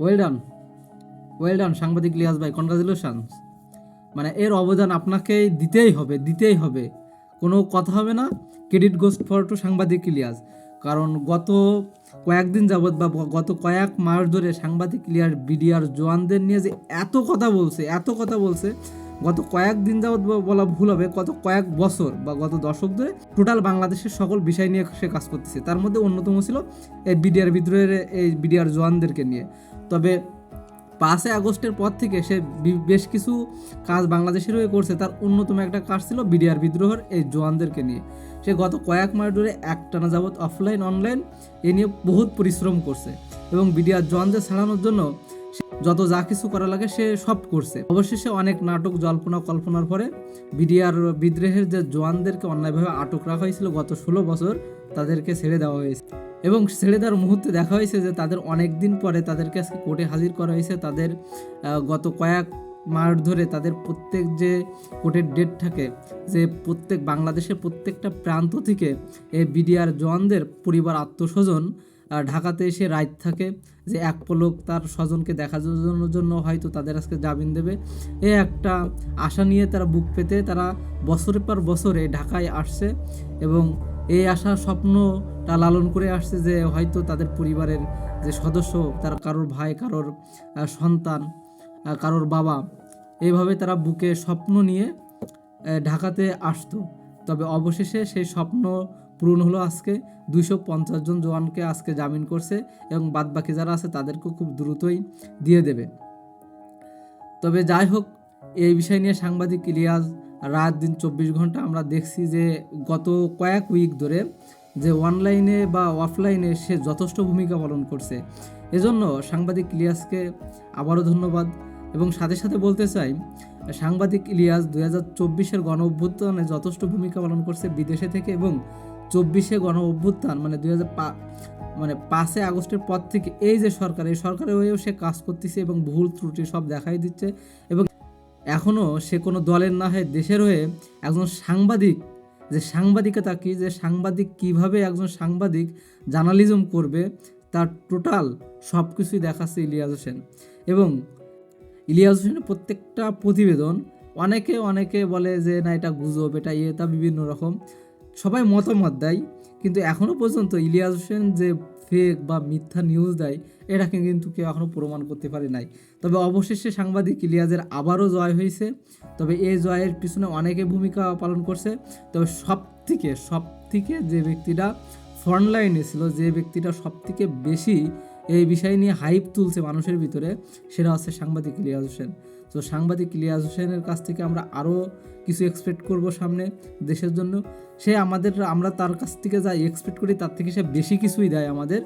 Well done well done সাংবাদিক liaison ভাই congratulation মানে এর অবদান আপনাকে দিতেই হবে দিতেই হবে। কোনো কথা হবে না ক্রেডিট গোস্ট ফর টু সাংবাদিক ইলিয়াস কারণ গত কয়েকদিন যাবৎ বা গত কয়েক মাস ধরে সাংবাদিক ইলিয়াস বিডিআর জওয়ানদের নিয়ে যে এত কথা বলছে, এত কথা বলছে গত কয়েকদিন যাবৎ ব- বলা ভুল হবে, গত কয়েক বছর বা গত দশক ধরে টোটাল বাংলাদেশের সকল বিষয় নিয়ে সে কাজ করতেছে। তার মধ্যে অন্যতম ছিল এই বিডিআর বিদ্রোহের এই বিডিআর জওয়ানদেরকে নিয়ে। তবে পাঁচই আগস্টের পর থেকে সে বেশ কিছু কাজ বাংলাদেশের হয়ে করছে। তার অন্যতম একটা কাজ ছিল বিডিআর বিদ্রোহের এই জওয়ানদেরকে নিয়ে। সে গত কয়েক মাস ধরে একটানা যাবৎ অফলাইন অনলাইন এ নিয়ে বহুত পরিশ্রম করছে। এবং বিডিআর জওয়ানদের ছাড়ানোর জন্য যত যা কিছু করা লাগে সে সব করছে। অবশেষে অনেক নাটক জল্পনা কল্পনার পরে বিডিআর বিদ্রোহের যে জওয়ানদেরকে অন্যায়ভাবে আটক রাখা হয়েছিল গত ষোলো বছর, তাদেরকে ছেড়ে দেওয়া হয়েছে। এবং ছেড়ে দেওয়ার মুহূর্তে দেখা হয়েছে যে তাদের অনেক দিন পরে তাদেরকে আজকে কোর্টে হাজির করা হয়েছে। তাদের গত কয়েক মাস ধরে তাদের প্রত্যেক যে কোর্টের ডেট থাকে, যে প্রত্যেক বাংলাদেশের প্রত্যেকটা প্রান্ত থেকে এই বিডিআর জওয়ানদের পরিবার আত্মস্বজন ঢাকাতে এসে রাইত থাকে যে এক পলক তার স্বজনকে দেখা জন্য জন্য হয়তো তাদের আজকে জামিন দেবে। এ একটা আশা নিয়ে তারা বুক পেতে তারা বছরের পর বছরে ঢাকায় আসছে এবং এই আশা স্বপ্নটা লালন করে আসছে যে হয়তো তাদের পরিবারের যে সদস্য, তার কারোর ভাই, কারোর সন্তান কারোর বাবা এইভাবে তারা বুকে স্বপ্ন নিয়ে ঢাকাতে আসতো। তবে অবশেষে সেই স্বপ্ন পূরণ হলো আজকে। দুইশো পঞ্চাশ জন জওয়ানকে আজকে জামিন করছে এবং বাদবাকি যারা আছে তাদেরকেও খুব দ্রুতই দিয়ে দেবে। তবে যাই হোক, এই বিষয় নিয়ে সাংবাদিক ইলিয়াস রাত দিন চব্বিশ ঘণ্টা আমরা দেখছি যে গত কয়েক উইক ধরে যে অনলাইনে বা অফলাইনে সে যথেষ্ট ভূমিকা পালন করছে। এজন্য সাংবাদিক ইলিয়াসকে আবারও ধন্যবাদ এবং সাথে সাথে বলতে চাই, সাংবাদিক ইলিয়াস দুই হাজার চব্বিশের গণ অভ্যুত্থানে যথেষ্ট ভূমিকা পালন করছে বিদেশে থেকে এবং চব্বিশে গণ অভ্যুত্থান মানে দুই মানে পাঁচই আগস্টের পর থেকে এই যে সরকার, এই সরকারের হয়েও সে কাজ করতেছে এবং ভুল ত্রুটি সব দেখাই দিচ্ছে এবং এখনও সে কোনো দলের না হয়ে দেশের হয়ে একজন সাংবাদিক, যে সাংবাদিকতা কি, যে সাংবাদিক কীভাবে একজন সাংবাদিক জার্নালিজম করবে, তার টোটাল সব কিছুই দেখাচ্ছে ইলিয়াস হোসেন। এবং ইলিয়াস হোসেনের প্রত্যেকটা প্রতিবেদন অনেকে অনেকে বলে যে, না, এটা গুজব, এটা ইয়ে তা বিভিন্ন রকম। সবাই মতামত দেয়, কিন্তু এখনও পর্যন্ত ইলিয়াস হোসেন যে ফেক বা মিথ্যা নিউজ দেয়, এটাকে কিন্তু কেউ এখনও প্রমাণ করতে পারে নাই। তবে অবশেষে সাংবাদিক ইলিয়াজের আবারও জয় হয়েছে। তবে এই জয়ের পিছনে অনেকে ভূমিকা পালন করছে। তবে সব থেকে সব থেকে যে ব্যক্তিটা ফ্রন্টলাইনে ছিল, যে ব্যক্তিটা সব থেকে বেশি এই বিষয় নিয়ে হাইপ তুলছে মানুষের ভিতরে, সেটা হচ্ছে সাংবাদিক ইলিয়াস হোসেন। তো সাংবাদিক ইলিয়াস হোসেনের কাছ থেকে আমরা আরও কিছু এক্সপেক্ট করব সামনে দেশের জন্য। সে আমাদের, আমরা তার কাছ থেকে যা এক্সপেক্ট করি, তার থেকে সে বেশি কিছুই দেয় আমাদের।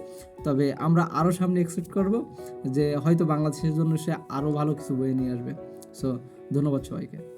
তবে আমরা আরও সামনে এক্সপেক্ট করব যে হয়তো বাংলাদেশের জন্য সে আরও ভালো কিছু বয়ে নিয়ে আসবে। সো ধন্যবাদ সবাইকে।